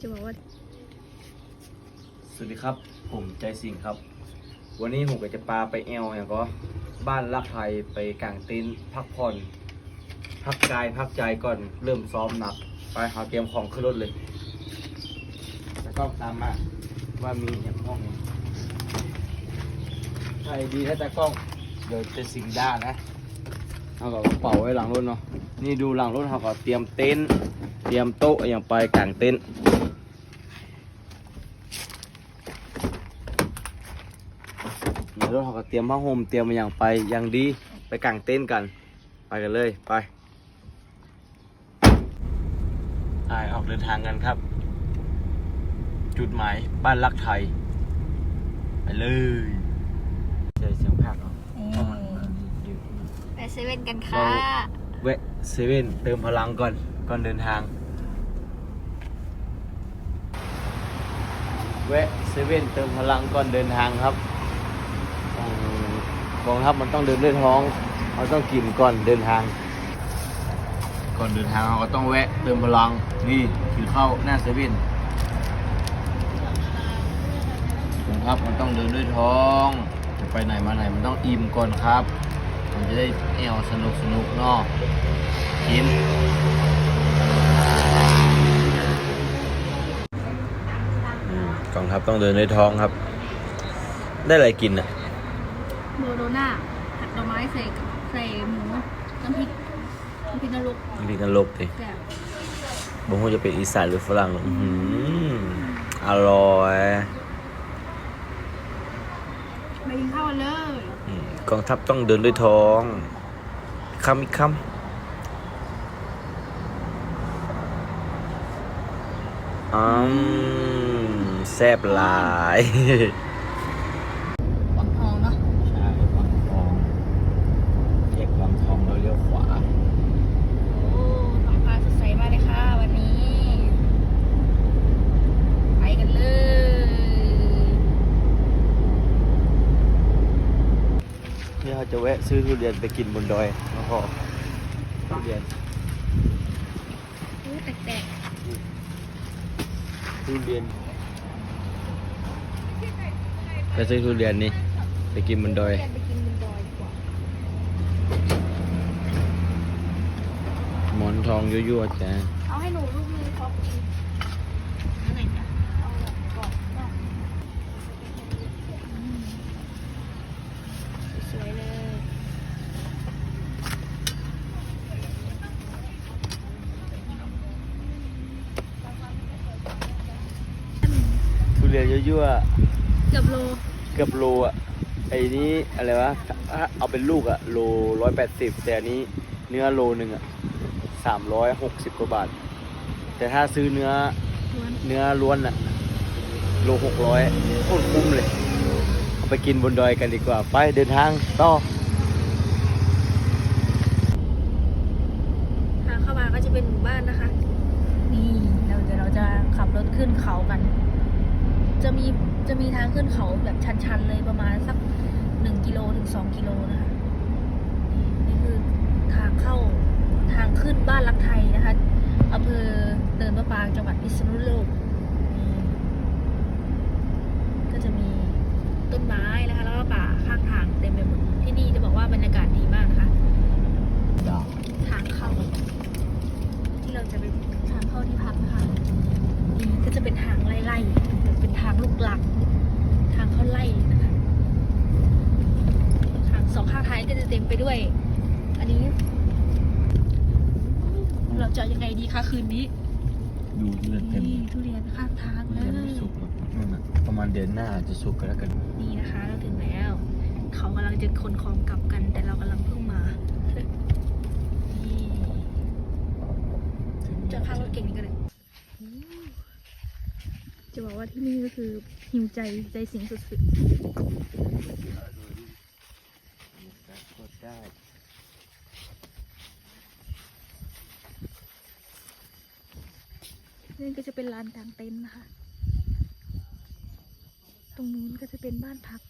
จะบอกว่า สวัสดีครับ ผมใจสิงครับ วันนี้ผมก็จะปาไปแอลอย่างก็บ้านรักไทยไปกางเต็นท์พักผ่อน พักกายพักใจก่อนเริ่มซ้อมหนัก ไปหาเตรียมของขึ้นรถเลยแล้วก็ตามมาว่ามีอย่างห้องนี้ใช่ดีถ้าแต่กล้องเดี๋ยวจะสิงด้านะเอากับกระเป๋าไว้หลังรถเนาะ นี่ดูหลังรถเขาก็เตรียมเต็นท์ เตรียมโต๊ะอย่างไปกางเต็นท์เดี๋ยวเราก็เตรียมผ้าห่มเตรียมมาอย่างไปอย่างดีไปกางเต้นท์กัน ไปกันเลยไปไปออกเดินทางกันครับ จุดหมายบ้านรักไทย ไปเลยเจอเสียงภาคเนาะเพราะมันมันอยู่ไปเซเว่นกันค่ะ แวะเซเว่นเติมพลังก่อน ก่อนเดินทาง แวะเซเว่นเติมพลังก่อนเดินทางครับอืมกองทัพมันต้องเดินด้วยท้องเราต้องกินก่อนเดินทาง ก่อนเดินทางเราก็ต้องแวะเติมพลังนี่ถือเข้าหน้าเซเว่นกองทัพมันต้องเดินด้วยท้อง จะไปไหนมาไหนมันต้องอิ่มก่อนครับ มันจะได้แอวสนุกสนุกเนอกกิน กองทัพต้องเดินด้วยท้องครับ ได้อะไรกินอะโบโลน่าผัดหน่อไม้ใส่ใส่หมูน้ำพริกน้ำพริกนรกมีกันลบดิแกบบางคนจะเป็นอีสานหรือฝรั่งหรอกอื้อหืออร่อยไปกินข้าวกันเลยอืมกองทัพต้องเดินด้วยท้องคำอีกคำอืม แซ่บหลายวังทองเนาะใช่วังทองแยกวังทองแล้วเลี้ยวขวา โอ้ท้องฟ้าสดใสมากเลยค่ะ วันนี้ ไปกันเลย นี่เขาจะแวะซื้อทุเรียนไปกินบนดอยแล้วก็ทุเรียนโอ้แตกทุเรียน ไปซื้อทุเรียนนี่ไปกินบนดอย ไปกินบนดอยดีกว่าหมอนทองยั่วๆจ้ะเอาให้หนูลูกนึงครับกินอันไหนจ๊ะเอาแบบกรอบมากสวยๆเลยทุเรียนยั่วเกือบโล เกือบโลอะไอ้นี้อะไรวะถ้าเอาเป็นลูกอะโลร้อยแปดสิบแต่อันนี้เนื้อโลหนึ่งอะสามร้อยหกสิบกว่าบาท แต่ถ้าซื้อเนื้อล้วนเนื้อล้วนอะโลหกร้อยโคตรคุ้มเลย เอาไปกินบนดอยกันดีกว่า ไปเดินทางต่อทางเข้ามาก็จะเป็นหมู่บ้านนะคะ นี่เราเดี๋ยวเราจะขับรถขึ้นเขากัน จะมีจะมีทางขึ้นเขาแบบชันๆเลยประมาณสักหนึ่งกิโลถึงสองกิโลนะคะนี่คือทางเข้าทางขึ้นบ้านรักไทยนะคะอำเภอเดินมะปางจังหวัดพิษณุโลกนี่ก็จะมีต้นไม้นะคะแล้วก็ป่าข้างทางเต็มไปหมดที่นี่จะบอกว่าบรรยากาศดีมากนะคะ ทางเข้า ที่เราจะไปทางเข้าที่พักนะคะนี่ก็จะเป็นทางไล่ๆเป็นทางลูกหลัง ทางเข้าไล่นะคะ ทางสองข้างท้ายก็จะเต็มไปด้วย อันนี้ เราจะยังไงดีคะคืนนี้ ดูทุเรียนเต็มนี่ทุเรียนข้างทางเลยังไม่ยสุกหรอกนั่นน่ะประมาณเดือนหน้าอาจจะสุกกันแล้วกัน นี่นะคะเราถึงแล้ว เขากำลังจะขนของกลับกัน แต่เรากำลังเพิ่งมา นี่จะข้างรถเก่งนี้ก็เลยจะบอกว่าที่นี่ก็คือหิวใจใจสิงสุดก็ ได้ นี่ก็จะเป็นลานกลางเต็นท์นะคะ ตรงนู้นก็จะเป็นบ้านพัก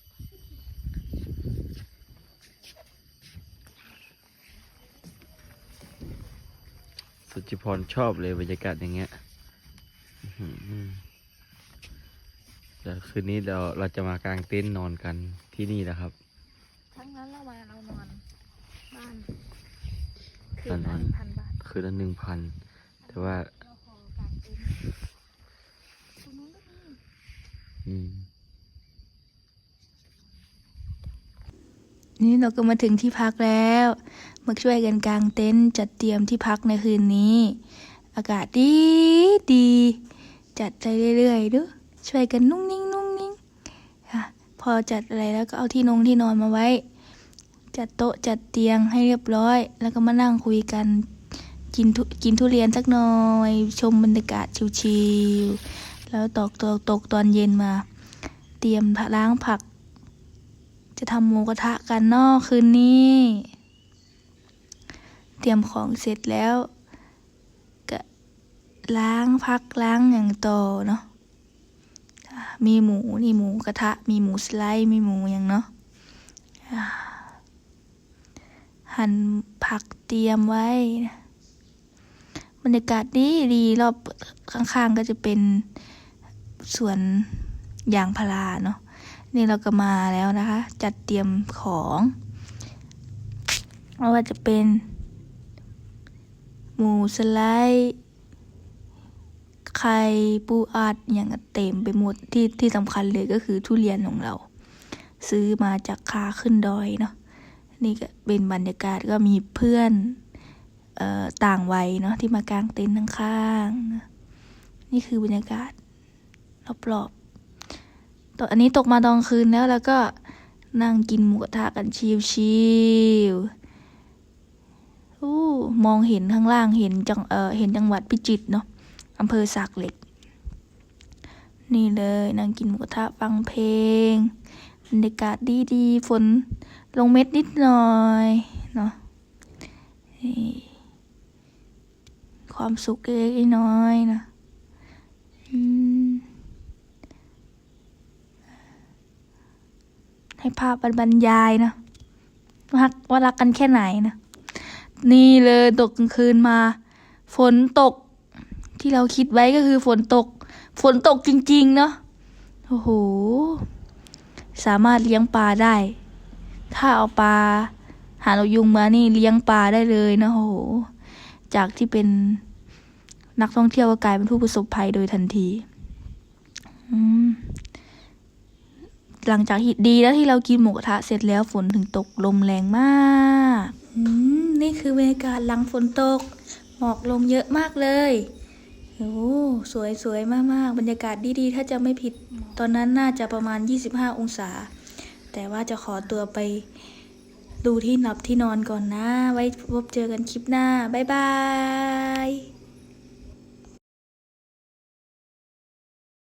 สุจิพรชอบเลยบรรยากาศอย่างเงี้ยอื้อหือเดี๋ยวคืนนี้เราเราจะมากางเต็นท์นอนกันที่นี่แหละครับ ทั้งนั้นเรามาเรานอนบ้าน คืเรานนอละนพันบาทคืนละหนึ่งพัน แต่ว่าเราขอกางเต็นท์ตรงนู้นก็มีอืมนี่เราก็มาถึงที่พักแล้ว มาช่วยกันกางเต็นท์จัดเตรียมที่พักในคืนนี้ อากาศดีดี จัดไปเรื่อยๆดูช่วยกันนุ่งนิ่งนุ่งนิ่งค่ะพอจัดอะไรแล้วก็เอาที่นงที่นอนมาไว้ จัดโต๊ะจัดเตียงให้เรียบร้อย แล้วก็มานั่งคุยกันกินทุกินทุเรียนสักหน่อย ชมบรรยากาศชิวๆแล้วตกตกตกตอนเย็นมา เตรียมล้างผัก จะทำหมูกระทะกันนอกคืนนี้ เตรียมของเสร็จแล้วก็ล้างพักล้างอย่างต่อเนาะมีหมูนี่หมูกระทะ มีหมูสไลด์มีหมูอย่างเนาะ หั่นผักเตรียมไว้ บรรยากาศดีดีรอบข้างๆก็จะเป็นสวนยางพาราเนาะนี่เราก็มาแล้วนะคะ จัดเตรียมของไม่ว่าจะเป็น หมูสไลด์ไข่ปูอัดอย่างเต็มไปหมดที่ที่สำคัญเลยก็คือทุเรียนของเรา ซื้อมาจากคาขึ้นดอยเนาะ นี่ก็เป็นบรรยากาศก็มีเพื่อนออต่างวัยเนาะที่มากางเต็นท์ข้างๆนี่คือบรรยากาศรอบๆตอนอันนี้ตกมาตอนคืนแล้วแล้วก็นั่งกินหมูกระทะกันชิวๆอู้มองเห็นข้างล่างเห็นจังเออเห็นจังหวัดพิจิตรเนาะอำเภอสากเหล็ก นี่เลยนั่งกินหมูกระทะฟังเพลง บรรยากาศดีๆ ฝนลงเม็ดนิดหน่อยเนาะความสุขเล็กน้อยนะให้ภาพบรรยายนะรักว่ารักกันแค่ไหนนะ นี่เลยตกกลางคืนมา ฝนตก ที่เราคิดไว้ก็คือฝนตก ฝนตกจริง ๆ เนาะโอ้โห สามารถเลี้ยงปลาได้ ถ้าเอาปลาหาเรายุงมานี่เลี้ยงปลาได้เลยนะโห จากที่เป็นนักท่องเที่ยวก็กลายเป็นผู้ประสบภัยโดยทันที หลังจากดีแล้วที่เรากินหมูกระทะเสร็จแล้วฝนถึงตกลมแรงมากอืมนี่คือบรรยากาศหลังฝนตก หมอกลงเยอะมากเลย โอ้สวยสวยมากๆ บรรยากาศดีๆ ถ้าจะไม่ผิด ตอนนั้นน่าจะประมาณ 25 องศา แต่ว่าจะขอตัวไปดูที่หลับที่นอนก่อนนะ ไว้พบเจอกันคลิปหน้า บ๊ายบาย